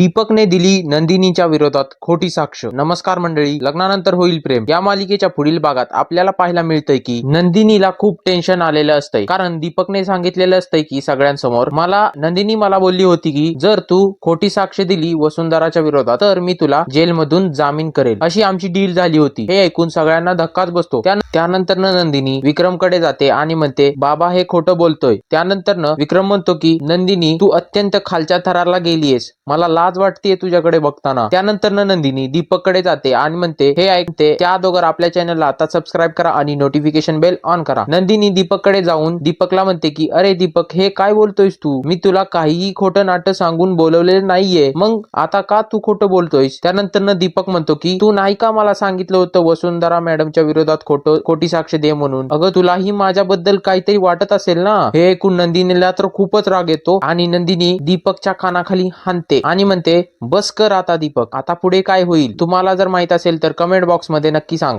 दीपकने दिली नंदिनीच्या विरोधात खोटी साक्ष. नमस्कार मंडळी लग्नानंतर होईल प्रेम. या मालिकेच्या पुढील भागात आपल्याला पाहायला मिळतंय की नंदिनीला खूप टेन्शन आलेलं असतंय. कारण दीपकने सांगितलेलं असतंय की सगळ्यांसमोर मला नंदिनी मला बोलली होती की जर तू खोटी साक्ष दिली वसुंधराच्या विरोधात तर मी तुला जेलमधून जामीन करेल. अशी आमची डील झाली होती. हे ऐकून सगळ्यांना धक्काच बसतो. त्यानंतर नंदिनी विक्रमकडे जाते आणि म्हणते बाबा हे खोटं बोलतोय. त्यानंतर विक्रम म्हणतो की नंदिनी तू अत्यंत खालच्या थराला गेलीयस. मला लाज वाटते तुझ्याकडे बघताना. त्यानंतर नंदिनी दीपककडे जाते आणि म्हणते हे ऐकते त्या अगोदर आपल्या चॅनलला आता सबस्क्राईब करा आणि नोटिफिकेशन बेल ऑन करा. नंदिनी दीपककडे जाऊन दीपकला म्हणते की अरे दीपक हे काय बोलतोयस तू? मी तुला काहीही खोटं नाटक सांगून बोलवलेलं नाहीये. मग आता का तू खोटं बोलतोयस? त्यानंतर दीपक म्हणतो की तू नाही का मला सांगितलं होतं वसुंधरा मॅडमच्या विरोधात खोटं खोटी साक्ष दे म्हणून? अगं तुलाही माझ्याबद्दल काहीतरी वाटत असेल ना? हे ऐकून नंदिनीला तर खूपच राग येतो आणि नंदिनी दीपकच्या कानाखाली हानते आणि म्हणते बस कर आता दीपक आता पुढे काय होईल? तुम्हाला जर माहीत असेल तर कमेंट बॉक्समध्ये नक्की सांगा.